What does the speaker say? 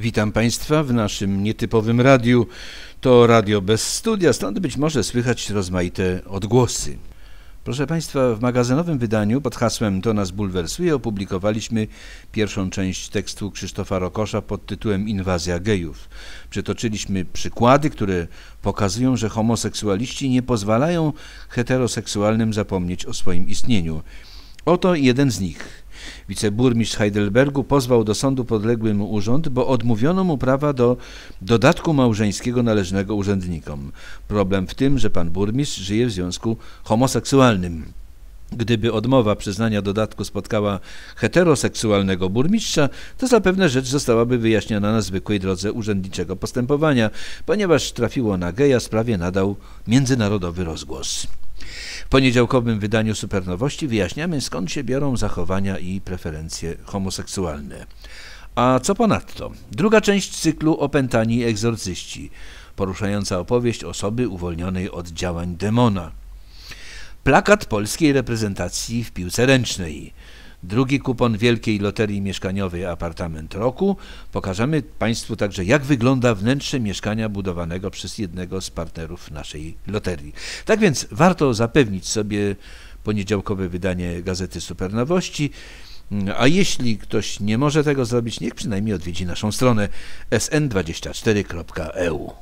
Witam Państwa w naszym nietypowym radiu. To radio bez studia, stąd być może słychać rozmaite odgłosy. Proszę Państwa, w magazynowym wydaniu pod hasłem To nas bulwersuje opublikowaliśmy pierwszą część tekstu Krzysztofa Rokosza pod tytułem Inwazja gejów. Przytoczyliśmy przykłady, które pokazują, że homoseksualiści nie pozwalają heteroseksualnym zapomnieć o swoim istnieniu. Oto jeden z nich – Wiceburmistrz Heidelbergu pozwał do sądu podległy mu urząd, bo odmówiono mu prawa do dodatku małżeńskiego należnego urzędnikom. Problem w tym, że pan burmistrz żyje w związku homoseksualnym. Gdyby odmowa przyznania dodatku spotkała heteroseksualnego burmistrza, to zapewne rzecz zostałaby wyjaśniona na zwykłej drodze urzędniczego postępowania, ponieważ trafiło na geja, sprawie nadał międzynarodowy rozgłos. W poniedziałkowym wydaniu Supernowości wyjaśniamy skąd się biorą zachowania i preferencje homoseksualne. A co ponadto? Druga część cyklu Opętani egzorcyści, poruszająca opowieść osoby uwolnionej od działań demona. Plakat polskiej reprezentacji w piłce ręcznej. Drugi kupon Wielkiej Loterii Mieszkaniowej Apartament Roku. Pokażemy Państwu także, jak wygląda wnętrze mieszkania budowanego przez jednego z partnerów naszej loterii. Tak więc warto zapewnić sobie poniedziałkowe wydanie Gazety Supernowości. A jeśli ktoś nie może tego zrobić, niech przynajmniej odwiedzi naszą stronę sn24.eu.